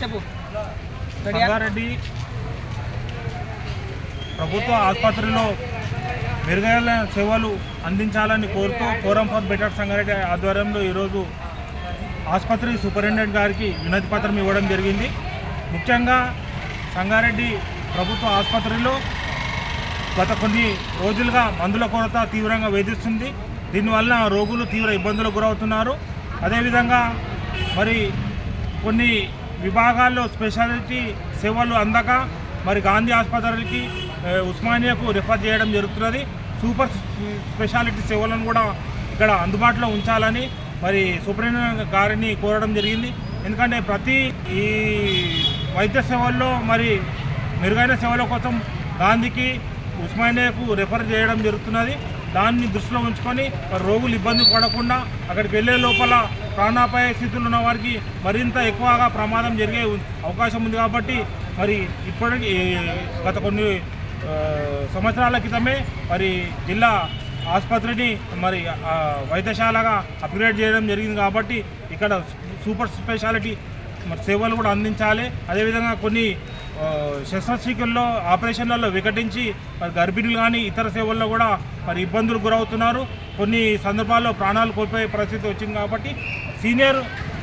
చెప్పు? సంగారెడ్డి ప్రభుత్వ ఆసుపత్రిలో మెరుగైన సేవలు అందించాలని కోరుతూ ఫోరం ఫర్ బెటర్ సంగారెడ్డి ఆధ్వర్యంలో ఈరోజు ఆసుపత్రి సూపరింటెండెంట్ గారికి వినతి పత్రం ఇవ్వడం జరిగింది. ముఖ్యంగా సంగారెడ్డి ప్రభుత్వ ఆసుపత్రిలో గత కొన్ని రోజులుగా మందుల కొరత తీవ్రంగా వేధిస్తుంది. దీనివల్ల రోగులు తీవ్ర ఇబ్బందులకు గురవుతున్నారు. అదేవిధంగా మరి కొన్ని విభాగాల్లో స్పెషాలిటీ సేవలు అందక మరి గాంధీ ఆసుపత్రికి ఉస్మానియాకు రిఫర్ చేయడం జరుగుతున్నది. సూపర్ స్పెషాలిటీ సేవలను కూడా ఇక్కడ అందుబాటులో ఉంచాలని మరి సూపరింటెండెంట్ గారిని కోరడం జరిగింది. ఎందుకంటే ప్రతి ఈ వైద్య సేవల్లో మరి మెరుగైన సేవల కోసం గాంధీకి ఉస్మానియాకు రెఫర్ చేయడం జరుగుతున్నది. దాన్ని దృష్టిలో ఉంచుకొని మరి రోగులు ఇబ్బంది పడకుండా అక్కడికి వెళ్ళే లోపల ప్రాణాపాయ స్థితిలో ఉన్న వారికి మరింత ఎక్కువగా ప్రమాదం జరిగే అవకాశం ఉంది కాబట్టి మరి ఇప్పటికి గత కొన్ని సంవత్సరాల క్రితమే మరి జిల్లా ఆసుపత్రిని మరి వైద్యశాలగా అప్గ్రేడ్ చేయడం జరిగింది కాబట్టి ఇక్కడ సూపర్ స్పెషాలిటీ మరి సేవలు కూడా అందించాలి. అదేవిధంగా కొన్ని ఆ, శస్త్రచికిత్సల్లో ఆపరేషన్లలో వికటించి మరి గర్భిణులు కానీ ఇతర సేవల్లో కూడా మరి ఇబ్బందులు గురవుతున్నారు. కొన్ని సందర్భాల్లో ప్రాణాలు కోల్పోయే పరిస్థితి వచ్చింది కాబట్టి సీనియర్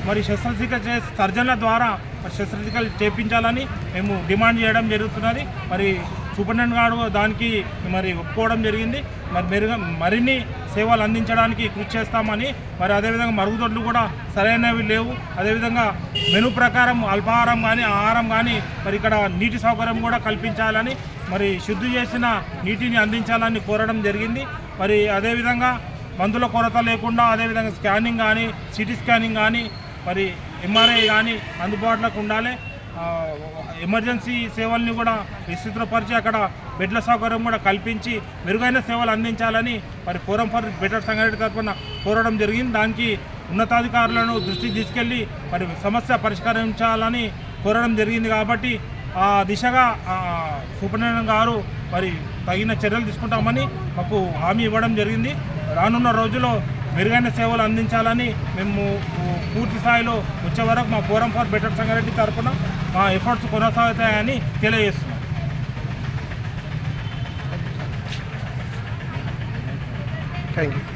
మరి శస్త్రచికిత్స చేసే సర్జన్ల ద్వారా మరి శస్త్రచికిత్సలు చేపించాలని మేము డిమాండ్ చేయడం జరుగుతున్నది. మరి సూపరింటెండెంట్ గారు దానికి మరి ఒప్పుకోవడం జరిగింది. మరి మెరుగ మరిన్ని సేవలు అందించడానికి కృషి చేస్తామని మరి అదేవిధంగా మరుగుదొడ్లు కూడా సరైనవి లేవు. అదేవిధంగా మెను ప్రకారం అల్పాహారం కానీ ఆహారం కానీ మరి ఇక్కడ నీటి సౌకర్యం కూడా కల్పించాలని మరి శుద్ధి చేసిన నీటిని అందించాలని కోరడం జరిగింది. మరి అదేవిధంగా మందుల కొరత లేకుండా అదేవిధంగా స్కానింగ్ కానీ సిటీ స్కానింగ్ కానీ మరి ఎంఆర్ఐ కానీ అందుబాటులోకి ఉండాలి. ఎమర్జెన్సీ సేవల్ని కూడా విస్తృతపరిచి అక్కడ బెడ్ల సౌకర్యం కూడా కల్పించి మెరుగైన సేవలు అందించాలని మరి ఫోరం ఫర్ బెటర్ సంగారెడ్డి తరఫున కోరడం జరిగింది. దానికి ఉన్నతాధికారులను దృష్టికి తీసుకెళ్ళి మరి సమస్య పరిష్కరించాలని కోరడం జరిగింది కాబట్టి ఆ దిశగా ఆ, సూపరింటెండెంట్ గారు మరి తగిన చర్యలు తీసుకుంటామని మాకు హామీ ఇవ్వడం జరిగింది. రానున్న రోజుల్లో మెరుగైన సేవలు అందించాలని మేము పూర్తి స్థాయిలో వచ్చే వరకు మా ఫోరం ఫర్ బెటర్ సంగారెడ్డి తరఫున మా ఎఫర్ట్స్ కొనసాగుతాయని తెలియజేస్తున్నాం. Thank you